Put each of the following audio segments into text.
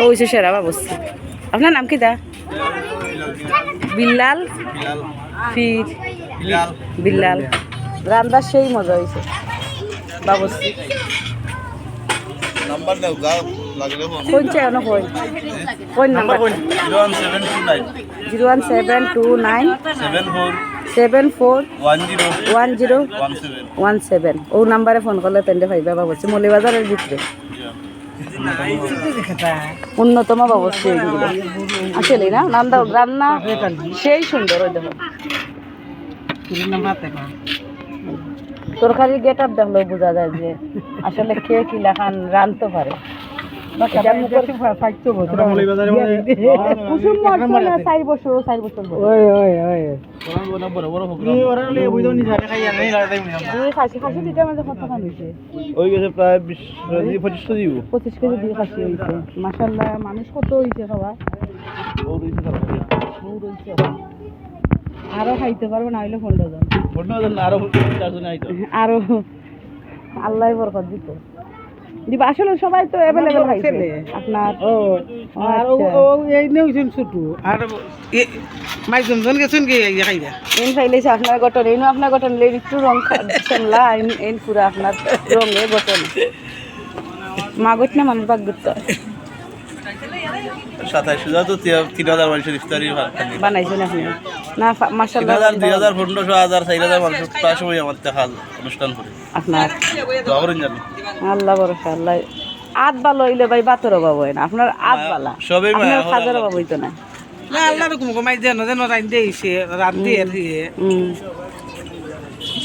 ও হইছে সেরা বাবস্তি আপনার নাম কি দা? বিল্লাল? বিলাল ফির বিলাল বিল্লাল। রান্দার সেই মজা হয়েছে। বাবস্তি নাম্বার দাও গাও লাগলে কোন চাই না কোন? কোন নাম্বার? ও নাম্বারে ফোন করলে তেন্ডে পাইবা বাবস্তি মলিবাজারের ভিতরে। উন্নতম ব্যবস্থা এগুলো। আসলে না রান্না রান্না সেই সুন্দর ওই দেখো। তরকারির গেট আপ দেখলেও বোঝা যায় যে আসলে কে কি লেখান রানতে পারে। মানুষ কত হয়েছে খাওয়া আরও খাইতে পারব না হইলে পনেরো জন। আরও আরও আল্লাহ বরকত দিত। দিব আসলে সবাই তো অ্যাভেলেবেল খাইছে আপনার ও আচ্ছা। ও এই নেউছেন ছোটু আর মাইজন জন গেছেন কি ইয়ে এন ফাইলেছে আপনার গঠন এনও আপনার গঠন লেন একটু রং শ্যামলা এন এন পুরা আপনার রঙে গঠন। মাগত না মানুষ বাগ করতে সাতাইশ হাজার তো তিন হাজার মানুষের ইফতারি বানাইছেন আপনি। না তিন মাসাল্লাহ হাজার দুই হাজার পনেরোশো হাজার চার হাজার মানুষ প্রায় সময় আমার দেখা অনুষ্ঠান করে। আপনার দোয়া করেন জানি আল্লাহ ভরসা আল্লাহ। আত ভালো হইলে ভাই বাতর অভাব হয় না আপনার আত বালা। সবই মায়া, আপনার হল খাজার অভাব হইতো না। না আল্লাহ রকম কমাই যেন যেন রাইন দিয়েছে রাত দিয়ে দিয়ে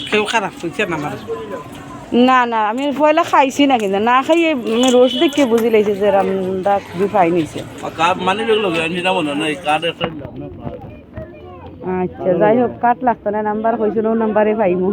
কেউ খারাপ হয়েছে না আমার? না না আমি পয়লা খাইছি না কিন্তু না খাইয়ে আমি রোজ দেখে বুঝি লাইছে যে রামদা মানে আচ্ছা যাই হোক কাট লাগতো না নাম্বার কইছিল নাম্বারে পাইমু।